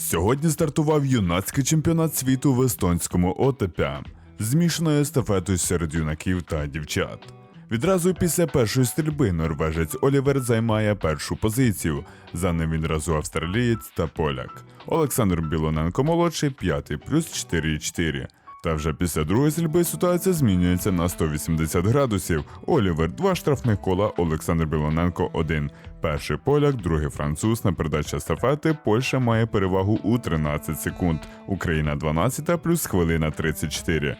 Сьогодні стартував юнацький чемпіонат світу в естонському отепі змішаною естафетою серед юнаків та дівчат. Відразу після першої стрільби норвежець Олівер займає першу позицію. За ним відразу австралієць та поляк. Олександр Білоненко молодший п'ятий плюс 4,4. Та вже після другої стрільби ситуація змінюється на 180 градусів. Олівер два штрафних кола, Олександр Білоненко один. Перший поляк, другий француз на передачі естафети. Польща має перевагу у 13 секунд. Україна 12 плюс хвилина 34.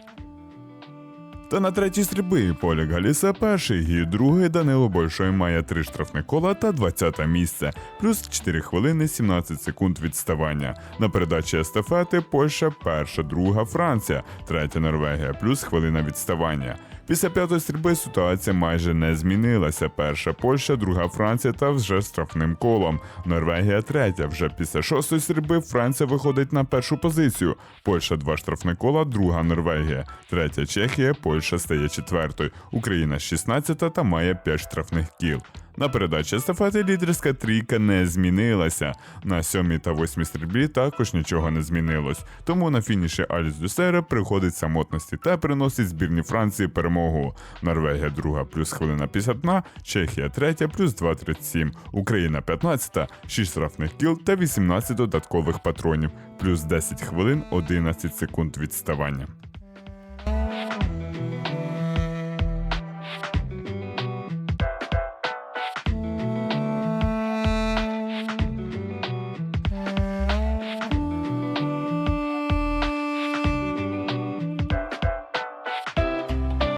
Та на третій стрільби Поляк Галіса перший, і другий Данило Большой має три штрафних кола та 20 місце, плюс 4 хвилини 17 секунд відставання. На передачі естафети Польща перша, друга Франція, третя Норвегія, плюс хвилина відставання. Після п'ятої стрільби ситуація майже не змінилася. Перша Польща, друга Франція та вже штрафним колом. Норвегія третя. Вже після шостої стрільби Франція виходить на першу позицію. Польща два штрафні кола, друга Норвегія, третя Чехія, Польща стає четвертою. Україна 16 та має 5 штрафних кіл. На передачі естафети лідерська трійка не змінилася. На сьомій та восьмій стрільбі також нічого не змінилось. Тому на фініші Аліс Дюсера приходить самотності та приносить збірні Франції перемогу. Норвегія друга плюс хвилина 51, Чехія третя плюс 2,37, Україна 15, 6 штрафних кіл та 18 додаткових патронів, плюс 10 хвилин 11 секунд відставання.